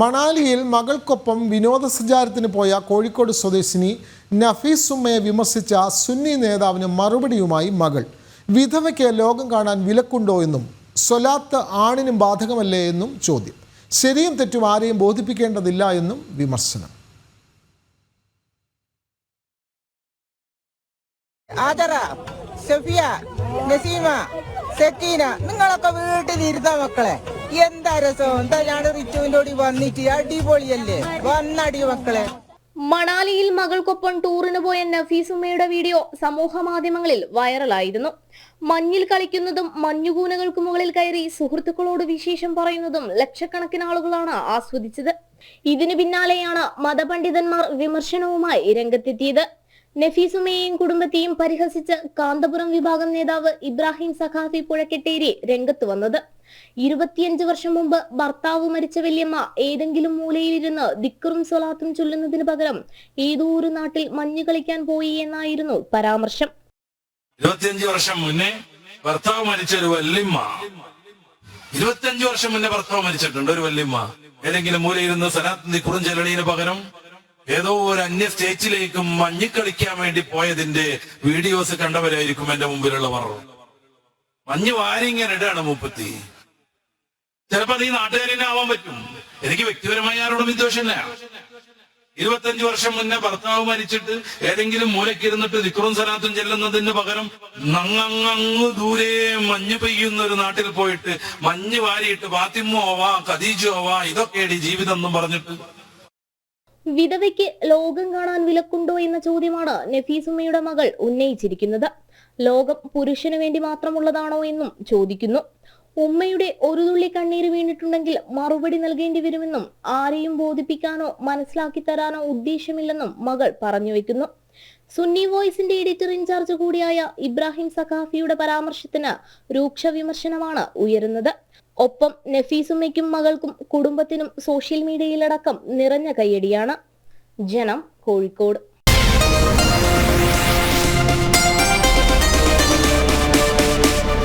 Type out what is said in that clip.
മണാലിയിൽ മകൾക്കൊപ്പം വിനോദസഞ്ചാരത്തിന് പോയ കോഴിക്കോട് സ്വദേശിനി നഫീസ് ഉമ്മയെ വിമർശിച്ച സുന്നി നേതാവിന് മറുപടിയുമായി മകൾ. വിധവയ്ക്ക് ലോകം കാണാൻ വിലക്കുണ്ടോ എന്നും സ്വലാത്ത് ആണിനും ബാധകമല്ലേ എന്നും ചോദ്യം. ശരിയും തെറ്റും ആരെയും ബോധിപ്പിക്കേണ്ടതില്ല എന്നും വിമർശനം. ആദറ സഫിയ നസീമ സക്കീന നിങ്ങളൊക്കെ വീട്ടിലിരുന്ന മക്കളെ. എന്താ രസം? ഞാൻ റിച്ചുവിന്റെ കൂടി വന്നിട്ട് അടിപൊളിയല്ലേ? വന്നടി മക്കളെ. മണാലിയിൽ മകൾക്കൊപ്പം ടൂറിന് പോയ നഫീസുമ്മയുടെ വീഡിയോ സമൂഹ മാധ്യമങ്ങളിൽ വൈറലായിരുന്നു. മഞ്ഞിൽ കളിക്കുന്നതും മഞ്ഞുകൂനകൾക്ക് മുകളിൽ കയറി സുഹൃത്തുക്കളോട് വിശേഷം പറയുന്നതും ലക്ഷക്കണക്കിന് ആളുകളാണ് ആസ്വദിച്ചത്. ഇതിനു പിന്നാലെയാണ് മതപണ്ഡിതന്മാർ വിമർശനവുമായി രംഗത്തെത്തിയത്. നഫീസുമ്മയെയും കുടുംബത്തെയും പരിഹസിച്ച് കാന്തപുരം വിഭാഗം നേതാവ് ഇബ്രാഹിം സഖാഫി പുഴക്കെട്ടേരി രംഗത്ത് വന്നത്. ഇരുപത്തിയഞ്ച് വർഷം മുമ്പ് ഭർത്താവ് മരിച്ച വല്യമ്മ ഏതെങ്കിലും മൂലയിലിരുന്ന് ദിക്കറും സ്വലാത്തും ചൊല്ലുന്നതിന് പകരം ഏതോ ഒരു നാട്ടിൽ മഞ്ഞു കളിക്കാൻ പോയി എന്നായിരുന്നു പരാമർശം. ഇരുപത്തിയഞ്ച് വർഷം മുന്നേ ഭർത്താവ് മരിച്ച ഒരു വല്യമ്മ. ഇരുപത്തിയഞ്ച് വർഷം മുന്നേ ഭർത്താവ് മരിച്ചിട്ടുണ്ട് ഒരു വല്യമ്മ. ഏതെങ്കിലും മൂലയിരുന്ന് സനാത്തിന്റെ ദിക്കുറും ചെലണീന് പകരം ഏതോ ഒരു അന്യ സ്റ്റേറ്റിലേക്കും മഞ്ഞിക്കളിക്കാൻ വേണ്ടി പോയതിന്റെ വീഡിയോസ് കണ്ടവരായിരിക്കും എന്റെ മുമ്പിലുള്ളവർ. മഞ്ഞ് വാരി ഇങ്ങനെ ഇടാണ് മുപ്പത്തി. ചിലപ്പോ നീ നാട്ടുകാരനെ ആവാൻ പറ്റും. എനിക്ക് വ്യക്തിപരമായി ആരോടും വിദ്വേഷമില്ല. ഇരുപത്തഞ്ചു വർഷം മുന്നേ ഭർത്താവ് മരിച്ചിട്ട് ഏതെങ്കിലും മൂലക്കിരുന്നിട്ട് ദിക്റും സലാത്തും ചെല്ലുന്നതിന് പകരം നങ്ങങ്ങ് ദൂരെ മഞ്ഞ് പെയ്യുന്ന ഒരു നാട്ടിൽ പോയിട്ട് മഞ്ഞ് വാരിയിട്ട് ഫാത്തിമോവാ കദീജോവാ ഇതൊക്കെയാണ് ജീവിതം എന്നും പറഞ്ഞിട്ട്. വിധവയ്ക്ക് ലോകം കാണാൻ വിലക്കുണ്ടോ എന്ന ചോദ്യമാണ് നഫീസുമ്മയുടെ മകൾ ഉന്നയിച്ചിരിക്കുന്നത്. ലോകം പുരുഷന് വേണ്ടി മാത്രമുള്ളതാണോ എന്നും ചോദിക്കുന്നു. ഉമ്മയുടെ ഒരു തുള്ളി കണ്ണീര് വീണിട്ടുണ്ടെങ്കിൽ മറുപടി നൽകേണ്ടി വരുമെന്നും ആരെയും ബോധിപ്പിക്കാനോ മനസ്സിലാക്കി തരാനോ ഉദ്ദേശമില്ലെന്നും മകൾ പറഞ്ഞു വെക്കുന്നു. സുന്നി വോയിസിന്റെ എഡിറ്റർ ഇൻചാർജ് കൂടിയായ ഇബ്രാഹിം സഖാഫിയുടെ പരാമർശത്തിന് രൂക്ഷ വിമർശനമാണ് ഉയരുന്നത്. ഒപ്പം നഫീസുമ്മയ്ക്കും മകൾക്കും കുടുംബത്തിനും സോഷ്യൽ മീഡിയയിലടക്കം നിറഞ്ഞ കയ്യടിയാണ്. ജനം കോഴിക്കോട്.